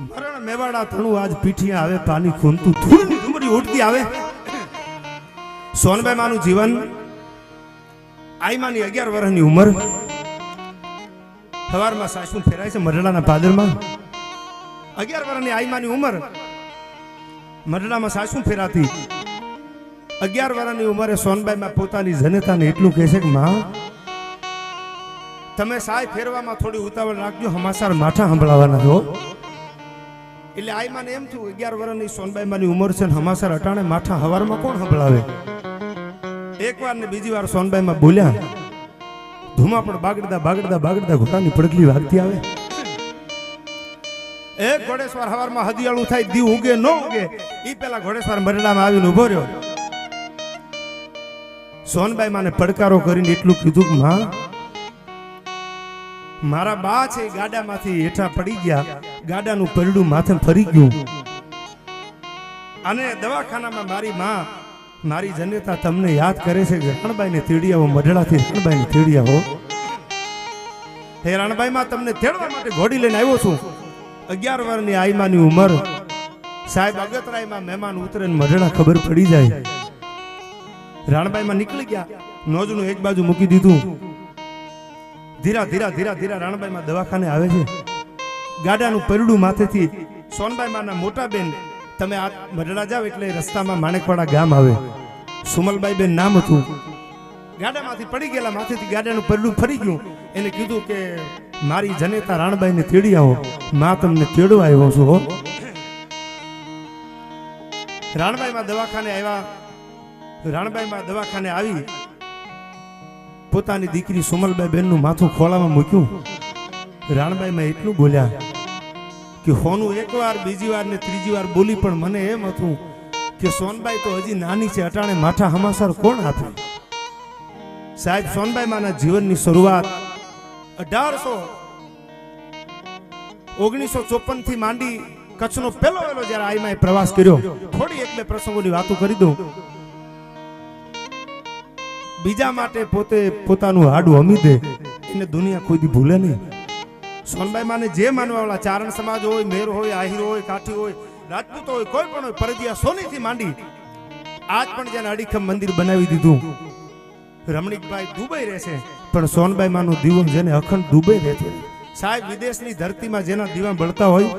મરણ મેવાડા તણું આજ પીઠિયા આવે પાણી ખૂનતું ધૂળની ડુંગળી ઉઠતી આવે. સોનબાઈ માનું જીવન, આઈમાની અગિયાર વર્ષની ઉંમર. સવારમાં સાસુ ફેરાય છે મરડાના પાદરમાં. અગિયાર વર્ષની આઈમાની ઉંમર, મરડામાં સાસુ ફેરાતી. અગિયાર વર્ષની ઉંમરે સોનબાઈમાં પોતાની જનતાને એટલું કહે છે કે, માં, તમે સાય ફેરવામાં થોડી ઉતાવળ રાખજો, હમાસાર માઠા સંભળાવાના છો. એટલે આઈમાને એમ થયું અગિયાર વર્ષની સોનબાઈમાંની ઉંમર છે હમાસાર અટાણે માઠા હવારમાં કોણ સંભળાવે? એક વાર ને બીજી વાર સોનબાઈમાં બોલ્યા, ધુમા પણ બાગડતા બાગડતા બાગડતા ઘોડાની પડગલી વાગતી આવે. એક ઘોડેશ્વર હવારમાં હદિયાળું થાય, દીવ ઉગે, ન ઉગે એ પેલા ઘોડેશ્વર મરડામાં આવીને ઊભો રહ્યો. સોનબાઈ માને પડકારો કરીને એટલું કીધું કે, માં મારા બા છે ગાડામાંથી હેઠા પડી ગયા. ગાડાનું પરડું માથે ફરી ગયું. અને દવાખાનામાં મારી માં મારી જન્યતા તમને યાદ કરે છે કે રણબાઈ ને તેડિયાઓ મઢડાથી રણબાઈ ને તેડિયાઓ. હે રણબાઈમાં તમને તેડવા માટે ઘોડી લઈને આવ્યો છું. અગિયાર વર્ષની આઈમાની ઉંમર. સાહેબ અગતરાયમાં મહેમાન ઉતરે મઢડા ખબર પડી જાય. રાણબાઈમાં નીકળી ગયા. નોજનું એક બાજુ મૂકી દીધું. ધીરા ધીરા ધીરા ધીરા રાણબાઈમાં દવાખાને આવે છે. ગાડાનું પરડું માથેથી સોનબાઈ માના મોટા બેન, તમે આ મઢડા જાવ એટલે રસ્તામાં માણેકવાડા ગામ આવે. સુમલબાઈ બેન નામ હતું. ગાડામાંથી પડી ગયેલા માથેથી ગાડાનું પરડું ફરી ગયું. એને કીધું કે, મારી જનેતા રાણબાઈને તેડી આવો. મા તમને તેડવા આવ્યો છું, હો. રાણબાઈમાં દવાખાને આવ્યા. રાણબાઈમાં દવાખાને આવી. પોતાની દીકરી સુમલબાઈ બેનનું માથું ખોળામાં મૂક્યું. રાણબાઈમાં એટલું બોલ્યા કે હોનું એકવાર, બીજી વાર ને ત્રીજી વાર બોલી પણ મને એમ હતું કે સોનબાઈ તો હજી નાની છે, અટાણે માઠા હમાસર કોણ આપે સાહેબ સોનબાઈ માના જીવનની શરૂઆત અઢારસો ઓગણીસો ચોપનથી માંડી કચ્છનો પહેલો વહેલો જ્યારે આઈમાએ પ્રવાસ કર્યો. થોડી એક બે પ્રસંગોની વાતો કરી દઉં. બીજા માટે પોતે પોતાનું હાડું અમી દે એને દુનિયા કોઈ દી ભૂલે નહીં. સોનબાઈ માને જે માનવાવાળા ચારણ સમાજ હોય, મેર હોય, આહિર હોય, કાઠી હોય, રાજપૂત હોય, કોઈ પણ હોય પરદિયા સોનીથી માંડી આજ પણ જેને અડીખમ મંદિર બનાવી દીધું. રમણીકભાઈ દુબઈ રહેશે પણ સોનબાઈ માનું દીવો જેને અખંડ દુબઈ રહેશે સાહેબ, વિદેશની ધરતીમાં જેના દીવા બળતા હોય,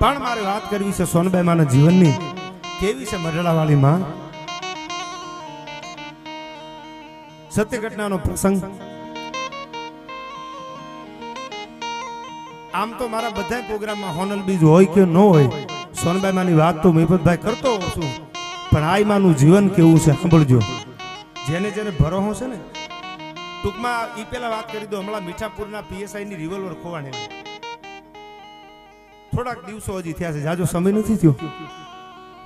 પણ મારે વાત કરવી છે સોનબાઈ માના જીવનની. કેવી છે મરડાવાળી માં સત્ય ઘટનાનો પ્રસંગ. આમ તો મારા બધા પ્રોગ્રામમાં હોનલ બીજ હોય કે ન હોય સોનબાઈ માની વાત તો મેપતભાઈ કરતો હોઉં છું. પણ આ માનું જીવન કેવું છે, સાંભળજો. જેને જેને ભરો છે ને, ટૂંકમાં એ પેલા વાત કરી દો, હમણાં મીઠાપુરના પીએસઆઈ ની રિવોલ્વર ખોવાણી. થોડાક દિવસો હજી થયા છે, જાજો સમય નથી થયો.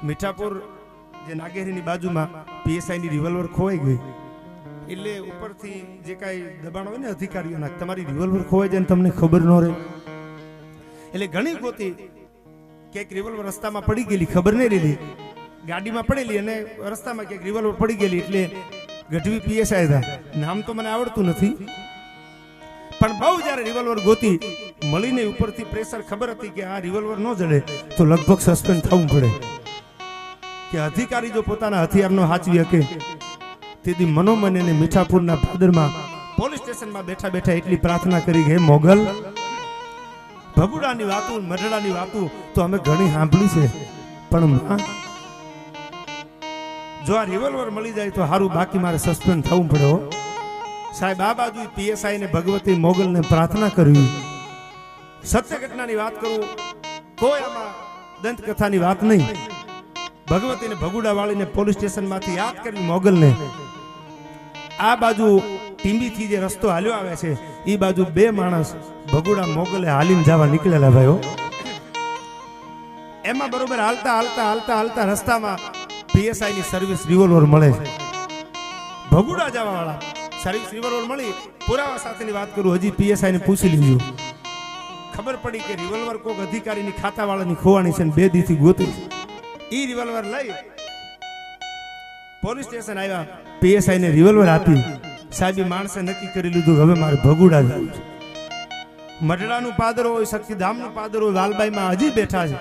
મીઠાપુર જે નાગેરીની બાજુમાં પીએસઆઈની રિવોલ્વર ખોવાઈ ગઈ. એટલે ઉપરથી જે કાંઈ દબાણ હોય ને અધિકારીઓના, તમારી રિવોલ્વર ખોવાઈ જાય ને તમને ખબર ન રહે. એટલે ઘણી ગોતી ક્યાંક રિવોલ્વર રસ્તામાં પડી ગયેલી, ખબર નહીં રહેલી ગાડીમાં પડેલી અને રસ્તામાં ક્યાંક રિવોલ્વર પડી ગયેલી એટલે ગઢવી પીએસઆઈ હતા. નામ તો મને આવડતું નથી. પણ બહુ જ્યારે રિવોલ્વર ગોતી, મળીને ઉપરથી પ્રેશર ખબર હતી કે આ રિવોલ્વર ન જડે, તો લગભગ સસ્પેન્ડ થવું પડે. કે અધિકારી જો પોતાના હથિયારનો હાચવી શકે, તેથી મનોમન એને મીઠાપુરના ભાદરમાં પોલીસ સ્ટેશનમાં બેઠા બેઠા એટલી પ્રાર્થના કરી કે મોગલ, ભગુડાની વાતું, મઢડાની વાતું તો અમે ઘણી સાંભળી છે, પણ જો આ રિવોલ્વર મળી જાય તો સારું બાકી મારે સસ્પેન્ડ થવું પડ્યો સાહેબ, આ બાજુ પીએસઆઈ ને ભગવતી મોગલને પ્રાર્થના કરવી. સત્ય ઘટનાની વાત કરું, કોઈ આમાં દંતકથાની વાત નહીં. ભગવતીને ભગુડા વાળીને પોલીસ સ્ટેશનમાંથી યાદ કરી મોગલને આ બાજુ ટીંબીથી જે રસ્તો હાલ્યો આવે છે એ બાજુ બે માણસ ભગુડા મોગલે હાલીને જવા નીકળેલા ભાઈઓ એમાં બરોબર હાલતા હાલતા હાલતા હાલતા રસ્તામાં પીએસઆઈ ની સર્વિસ રિવોલ્વર મળે છે. ભગુડા જવા વાળા સર્વિસ રિવોલ્વર મળી. પુરાવા સાથેની વાત કરું, હજી પીએસઆઈ ને પૂછી લીધું. ખબર પડી કે રિવોલ્વર કોક અધિકારીની ખાતાવાળાની ખોવાણી છે ને બે દીથી ગોતી છે. ઈ રિવોલ્વર લઈ પોલીસ સ્ટેશન આવ્યા. પીએસઆઈ ને રિવોલ્વર આપી. સાહેબી માણસે નક્કી કરી લીધું હવે મારે ભગુડા જવું છે. મઢડાનું પાદર હોય, શક્તિધામનું પાદર હોય, લાલબાઈમાં હજી બેઠા છે.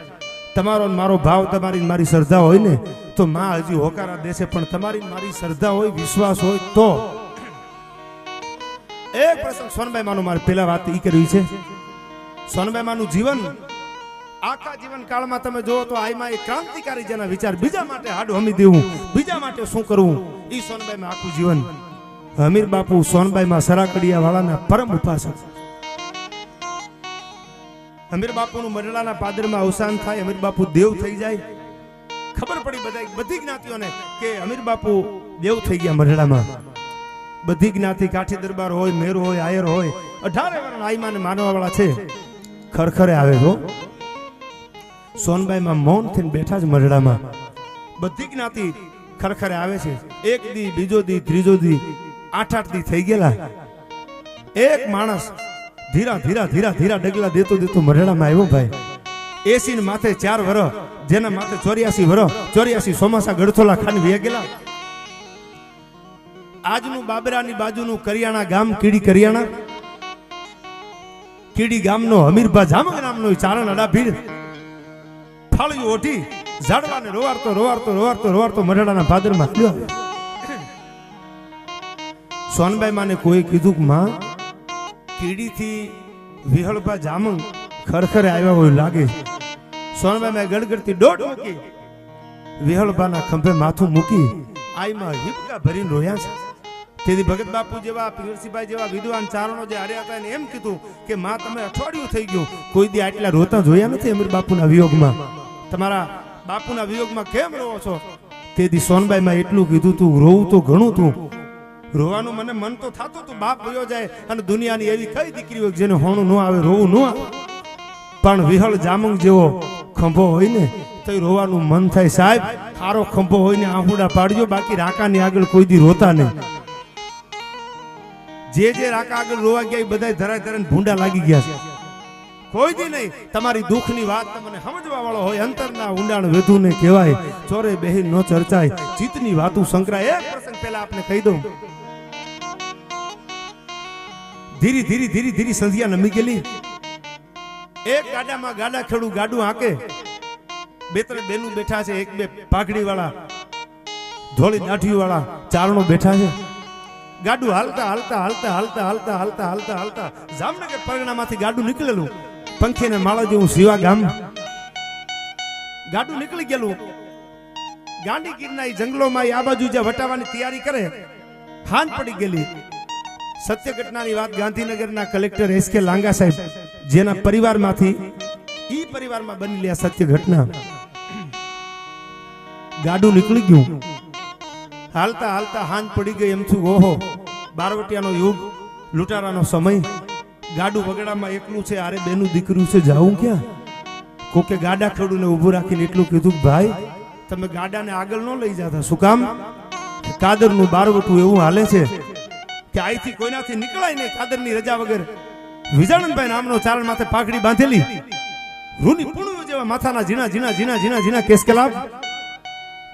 તમારો મારો ભાવ, તમારી મારી શ્રદ્ધા હોય ને, તો માં હજી હોકારા દેશે, પણ તમારી મારી શ્રદ્ધા હોય, વિશ્વાસ હોય, તો. એક પ્રસંગ સોનબાઈ માનું મારે પેલા વાત એ કરવી છે. સોનબાઈ માનું જીવન આખા જીવન કાળમાં તમે જુઓ તો આઈમાં એક ક્રાંતિકારી જેના વિચાર બીજા માટે હાડ હમી દેવું બીજા માટે શું કરવું? ઈ સોનબાઈમાં આખું જીવન. હમીર બાપુ સોનબાઈમાં સરાકડિયા વાળાના પરમ ઉપાસક. હમીર બાપુનું મરડાના પાદરમાં અવસાન થાય, હમીર બાપુ દેવ થઈ જાય. ખબર પડી બધા બધી જ્ઞાતિઓને કે હમીર બાપુ દેવ થઈ ગયા મરડામાં. બધી જ્ઞાતિ કાઠી દરબાર હોય, મેર હોય, આયર હોય. અઢારે વર્ણ આઈમાને માનવા વાળા છે. ખરખરે આવે છો સોનબાઈમાં મૌન થઈને બેઠા જ મરડામાં બધી જ્ઞાતિ ખરખરે આવે છે. એક દી, બીજો દી, ત્રીજો દી, આઠ આઠ દી થઈ ગયેલા. એક માણસ ધીરા ધીરા ધીરા ધીરા ડગલા દેતો દેતો મરડામાં આવ્યો ભાઈ. એસી ને માથે ચાર વર જેના માથે ચોર્યાસી વર ચોર્યાસી ચોમાસા ગડથોલા ખાન વે ગયેલા. આજનું બાબરાની બાજુનું કરિયાણા ગામ, કીડી કરિયાણા. કીડી ગામનો હમીરભા જામગ નામનો ચારણ અડા ભીડ ફાળ્યું ઓઢી ઝાડવાને રોવારતો રોવારતો રોવારતો રોવારતો મઢડાના ભાદરમાં. ગયો સોનબાઈ માને કોઈ કીધું કે, માં, કીડીથી વિહળભા જામંગ ખરખરે આવ્યા હોય લાગે. સોનબાઈ મેં ગડગડતી દોઢ મૂકી વિહળભાના ખંભે માથું મૂકી, આઈમાં હિપકા ભરીને રોયા છે. તેથી ભગત બાપુ જેવા પીરસીભાઈ જેવા વિદ્વાન ચારણો જે હાર્યા હતા એમ કીધું કે, માં, તમે અઠવાડિયું થઈ ગયું. કોઈ દી આટલા રોતા જોયા નથી અમીર બાપુના વિયોગમાં? તમારા બાપુના વિયોગમાં કેમ રોવો છો? તેથી સોનબાઈમાં એટલું કીધું તું, રોવું તો ઘણું તું. રોવાનું મને મન તો થતું તું, બાપ વયો જાય અને દુનિયાની એવી કઈ દીકરી હોય જેને હોણું ન આવે, રોવું ન આવે. પણ વિહળ જામંગ જેવો ખંભો હોય ને, તો રોવાનું મન થાય. સાહેબ સારો ખંભો હોય ને, આહુડા પાડજો, બાકી રાકાની આગળ કોઈ દી રોતા નહીં. જે જે રાકા આગળ રોવા ગયા, એ બધા ધરાય ધરાય ભૂંડા લાગી ગયા છે. કોઈ દી નહીં. તમારી દુઃખની વાત તમને સમજવા વાળો હોય. અંતરના ઊંડાણ વેધુ ને કહેવાય. ચોરે બેહી નો ચર્ચાય. જીતની વાતું સંકળાય. એક પ્રસંગ પહેલા આપને કહી દઉં. ધીરી ધીરી ધીરી ધીરી સંધ્યા નમી ગયેલી. એક ગાડામાં ગાડા ખેડું ગાડું હાકે. બે ત્રણ બેનું બેઠા છે. એક બે પાઘડી વાળા ધોળી દાઢી વાળા ચારણો બેઠા છે. ગાડું હાલતા હાલતા હાલતા હાલતા હાલતા હાલતા હાલતા હાલતા. જામનગર પરગણામાંથી ગાડું નીકળેલું. પંખીને માળો જેવું શિવા ગામ ગાડું નીકળી ગયેલું. ગાંડી ગીરના જંગલોમાં આ બાજુ જે વટાવાની તૈયારી કરે હાન પડી ગયેલી. સત્ય ઘટનાની વાત ગાંધીનગરના કલેક્ટર એસ કે લાંગા સાહેબ, જેના પરિવારમાંથી, ઈ પરિવારમાં બનેલી આ સત્ય ઘટના. ગાડું નીકળી ગયું. હાલતા હાલતા હાન પડી ગઈ એમ છું ઓહો, બારવટિયાનો યુગ, લૂંટારાનો સમય. ગાડું વગડામાં એકલું છે, આરે બેનું દીકરું છે જાવું ક્યાં? કોકે ગાડા ખેડૂને ઊભું રાખીને એટલું કીધું કે, ભાઈ, તમે ગાડાને આગળ ન લઈ જતા. શું કામ? કાદરનું બારવટું એવું હાલે છે કે અહીંથી કોઈનાથી નીકળાય નહીં કાદરની રજા વગર. વિજાણનભાઈ નામનો ચારણ માથે પાઘડી બાંધેલી. રૂની પૂણું જેવા માથાના ઝીણા ઝીણા ઝીણા ઝીણા ઝીણા કેસ કેલાબ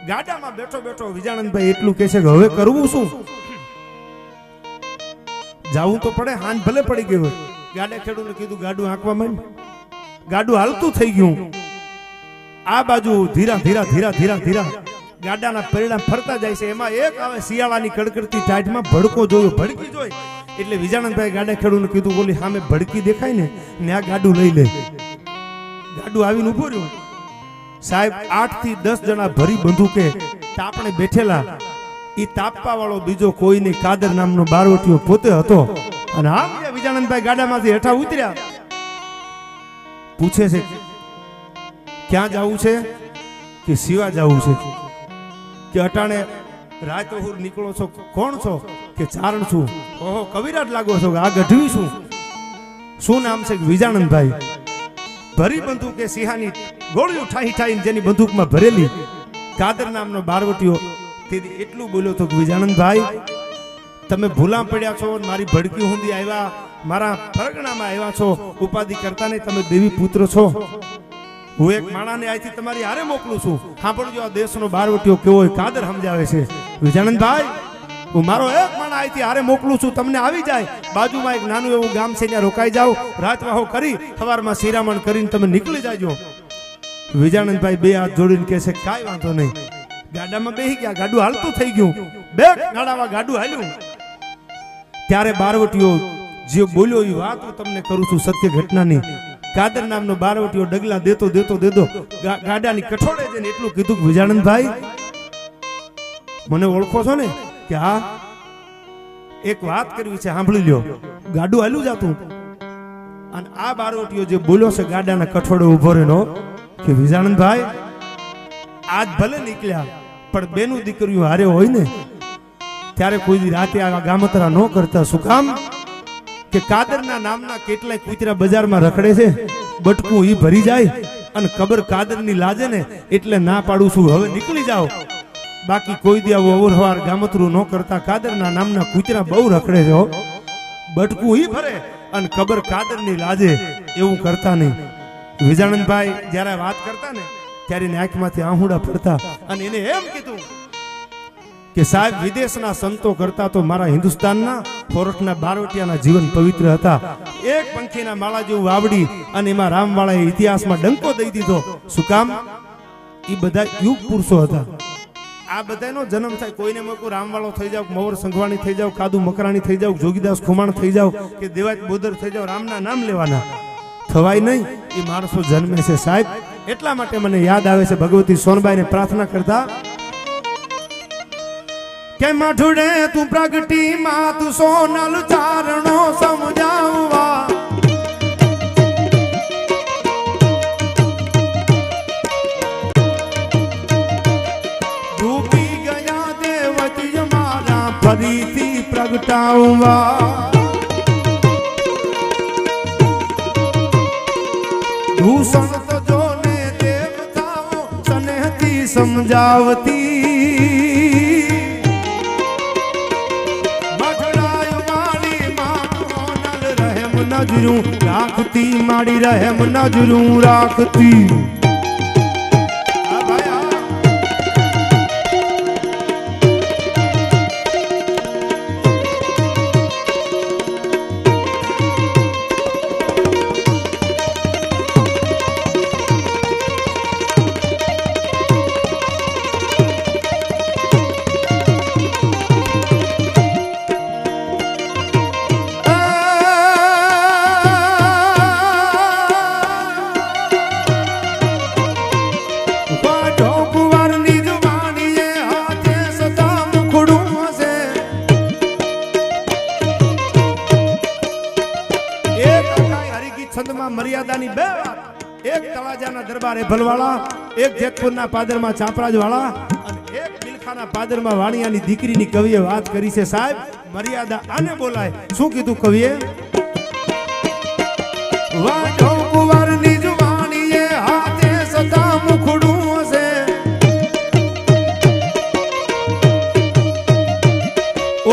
ગાડામાં બેઠો બેઠો વિજાણનભાઈ એટલું કહે છે કે, હવે કરવું શું? જાવું તો પડે, હાન ભલે પડી ગયું હોય. ગાડા ખેડૂને કીધું, ગાડું હાંકવા માંડ. ગાડું હાલતું થઈ ગયું. આ બાજુ ધીરા ધીરા ધીરા ધીરા ધીરા ગાડાના પરિણામ ફરતા જાય છે. એમાં એક આવે શિયાળાની કડકડતી ટાઢમાં ભડકો જોયો, ભડકી જોઈ. એટલે વિજાનંદભાઈ ગાડા ખેડૂને કીધું બોલી સામે ભડકી દેખાય ને ને આ ગાડું લઈ લે. ગાડું આવીને ઊભો રહ્યું. સાહેબ આઠથી દસ જણા ભરી બંદૂકે તાપણે બેઠેલા. ઈ તાપવા વાળો બીજો કોઈ નહીં કાદર નામનો બારવટીયો પોતે હતો. અને આમ ગયા વિજાનંદભાઈ ગાડામાંથી હેઠા ઉતર્યા. પૂછે છે, ક્યાં જવું છે? કે, સિવા જવું છે. કે, અટાણે રાતોહુર નીકળો છો. કોણ છો? કે, ચારણ છું. ઓહો, કવિરાજ લાગો છો આ ગઢવી છું. શું નામ છે? વિજાનંદભાઈ. ભરી બંદૂકે સિંહાની ગોળીઓ ઠાહી ઠાહીને જેની બંદૂકમાં ભરેલી કાદર નામનો બારવટીઓ. તેથી એટલું બોલ્યો તો વિજાનંદભાઈ, તમે ભૂલા પડ્યા છો, મારી ભડકી હુંદી આવ્યા. મારા પરગણામાં આવ્યા છો ઉપાધિ કરતા નહીં તમે દેવી પુત્ર છો. હું એક માણાને અહીંથી તમારી હારે મોકલું છું. સાંભળજો, આ દેશનો બારવટીઓ કેવો કાદર સમજાવે છે. વિજાનંદભાઈ, હું મારો એક માણા અહીંથી હારે મોકલું છું, તમને આવી જાય. બાજુમાં એક નાનું એવું ગામ છે, ત્યાં રોકાઈ જાઓ. રાતવાહો કરી, સવારમાં શિરામણ કરીને તમે નીકળી જાજો. વિજાનંદભાઈ બે હાથ જોડીને કહે છે, કાંઈ વાંધો નહીં. ગાડામાં બેસી ગયા, ગાડું હાલતું થઈ ગયું. બે ગાડામાં ગાડું હાલ્યું. ત્યારે બારવટીઓ જે બોલ્યો એ વાત હું તમને કરું છું સત્ય ઘટનાની. કાદર નામનો બારવટીઓ ડગલા દેતો દેતો દેતો ગાડાની કઠોળે જઈને એટલું કીધું કે, વિજાનંદભાઈ, મને ઓળખો છો ને? કે, હા. એક વાત કરવી છે, સાંભળી લ્યો. ગાડું હાલું જાતું. અને આ બારવટીઓ જે બોલ્યો છે, ગાડાના કઠોળે ઊભો રહેનો, કે, વિજાનંદભાઈ, આજ ભલે નીકળ્યા, પણ બેનું દીકરીઓ હારે હોય ને? ત્યારે કોઈ રાતે આ ગામતરા ન કરતા, શું કામ? કે કાદરના નામના કેટલાય કૂતરા બજારમાં રખડે છે? બટકું ઈ ભરી જાય અને કબર કાદરની લાજે ને એટલે ના પાડું છું. હવે નીકળી જાઓ. બાકી કોઈ દી આવું અવરહવાર ગામતરું ન કરતા કાદરના નામના કૂતરા બહુ રખડે છે. બટકું ઈ ભરે અને કબર કાદરની લાજે એવું કરતા નહીં. વિજાનંદભાઈ જ્યારે વાત કરતા ને ત્યારે આંખમાંથી આહુડા ફરતા અને એને એમ કીધું કે સાહેબ, વિદેશના સંતો કરતા તો મારા હિન્દુસ્તાનના ફોરટના બારોટિયાના જીવન પવિત્ર હતા. એક પંખીના માળા જેવું વાવડી અને એમાં રામવાળાએ ઇતિહાસમાં ડંકો દઈ દીધો. શું કામ? એ બધા યુગ પુરુષો હતા. આ બધાનો જન્મ થાય, કોઈને મોકો રામવાળો થઈ જાવ, મવર સંઘવાણી થઈ જાવ, કાદુ મકરાણી થઈ જાવ, જોગીદાસ ખુમાણ થઈ જાવ, કે દેવાજ બોદર થઈ જાવ, રામના નામ લેવાના. થવાય નહીં એ માણસો જન્મે છે સાહેબ. એટલા માટે મને યાદ આવે છે, ભગવતી સોનબાઈને પ્રાર્થના કરતા કે મઠુડે તું પ્રગટી માં તું સોનલ ચારણો સમજાવવા. ડૂબી ગયા દેવતી મારા ફરીથી પ્રગટાવવા. ભૂષણ તો જોને દેવતાઓ સ્નેહથી સમજાવતી નજરું રાખતી મારી રહેમ નજરું રાખતી. મર્યાદાની બે વાત. એક તળાજાના દરબારે ભલવાળા, એક જેતપુરના પાદરમાં ચાપરાજવાળા અને એક બિલખાના પાદરમાં વાણિયાની દીકરીની કવિએ વાત કરી છે, સાહેબ. મર્યાદા આને બોલાય. શું કીધું કવિએ?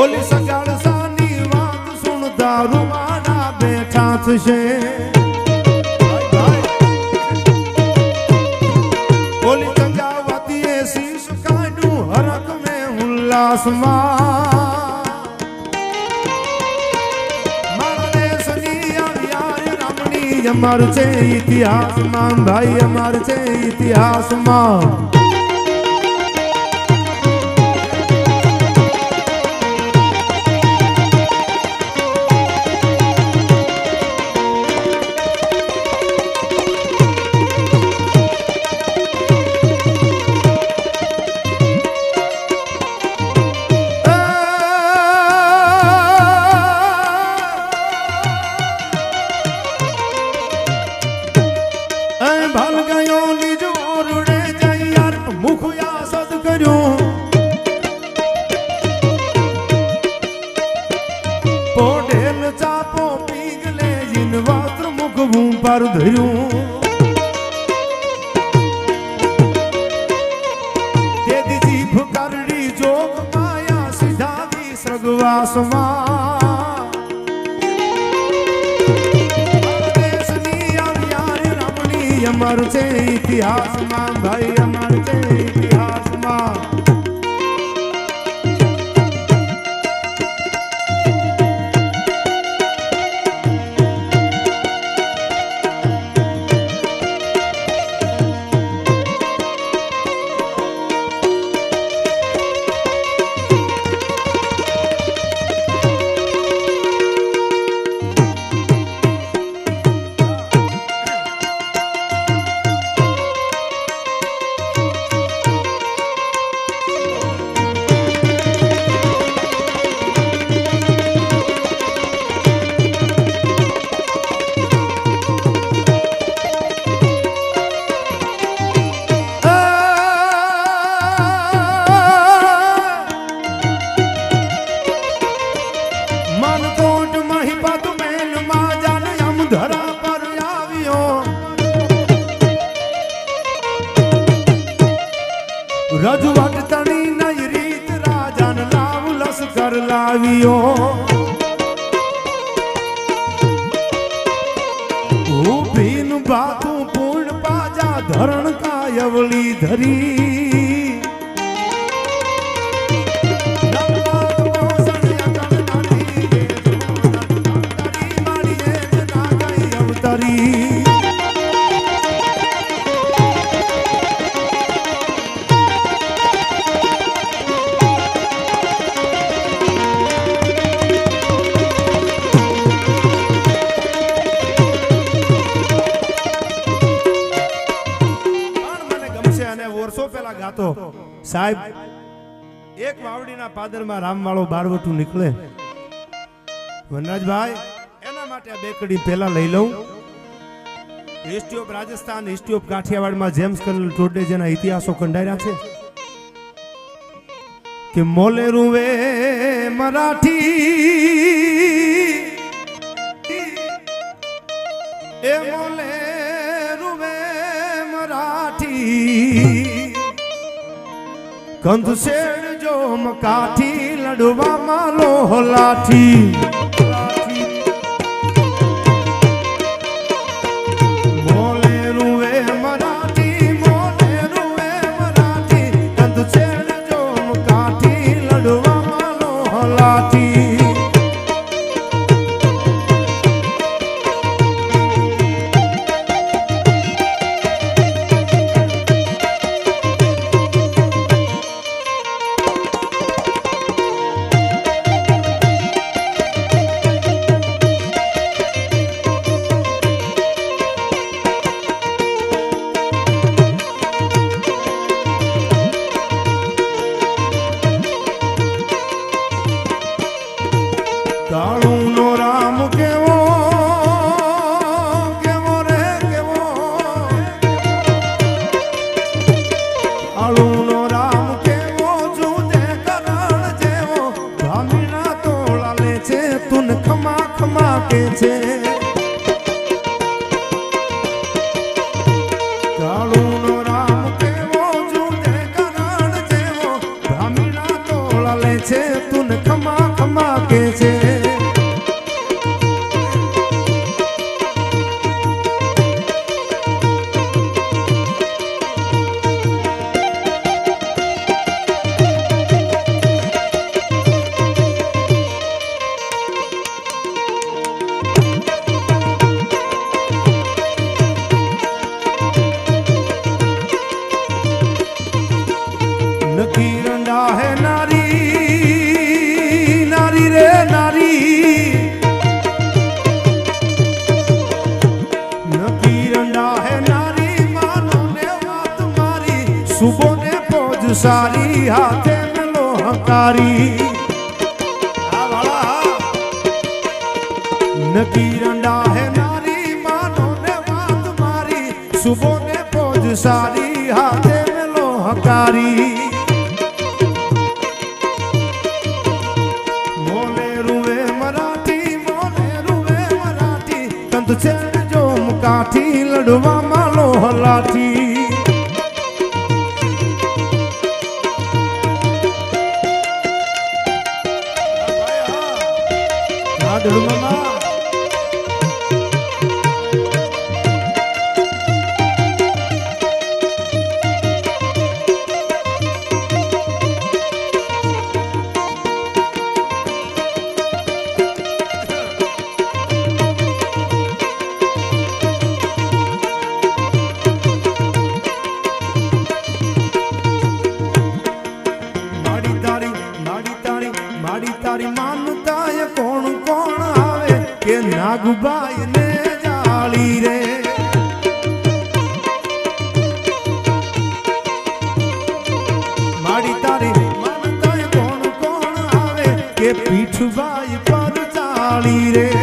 ઓલી સગાળ સાની વાત સુણતા રૂવાડા બેઠા થશે. મેં ઉલ્લાસમાં મારા દેશની આવ્યા રામની અમર છે ઇતિહાસમાં ભાઈ અમાર છે ઇતિહાસમાં. ગયો, નિજ ઓરડે જૈયાર મુખયા સદ કર્યો. પોઢેલ ચાપો પીગલે જીન વાત્ર મુખવું પર ધર્યું. તેથી જીભ કરડી જોગ માયા સીધાવી સગવાસમાં છે ઇતિહાસમાં ભાઈ સાહેબ, એક વાવડીના પાદરમાં રામવાળો બારવટું નીકળે. વનરાજભાઈ, એના માટે આ બે કડી પહેલા લઈ લઉં. History of Rajasthan history of કાઠિયાવાડમાં James colonel ટોડે જેના ઇતિહાસો કંડાર્યા છે. કે મોલે રૂવે મરાઠી કંદ શેડ જો મકાઠી લડવા માલો લાઠી સુબો ને પોજ સારી હાથે મેલો હંકારી. નકી રંડા હે નારી માનો ને વાત મારી. સુબો ને પોજ સારી હાથે મેલો હંકારી. મોલે રૂવે મરાઠી, મોલે રૂવે મરાઠી. તંત છે જો મુકાઠી લડવા માલો હલાઠી. રાધડ પીઠભાઈ પર ચાળી રે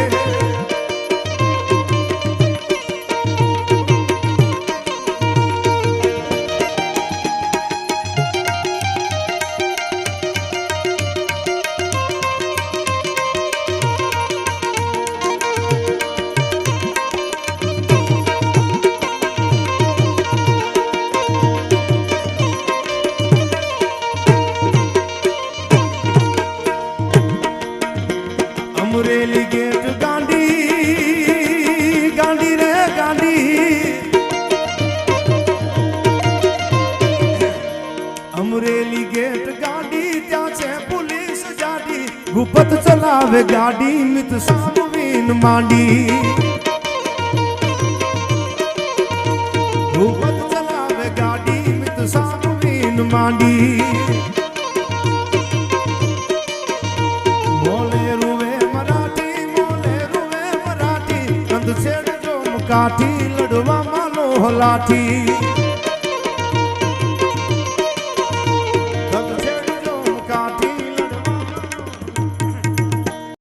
ભૂપત ચલાવે ગાડી મિત સાનવીન માંડી. ભૂપત ચલાવે ગાડી મિત સાનવીન માંડી. મોલે રૂવે મરાઠી, મોલે રૂવે મરાઠી કંદ છેડ જો કાઠી લડવા માનો લાઠી.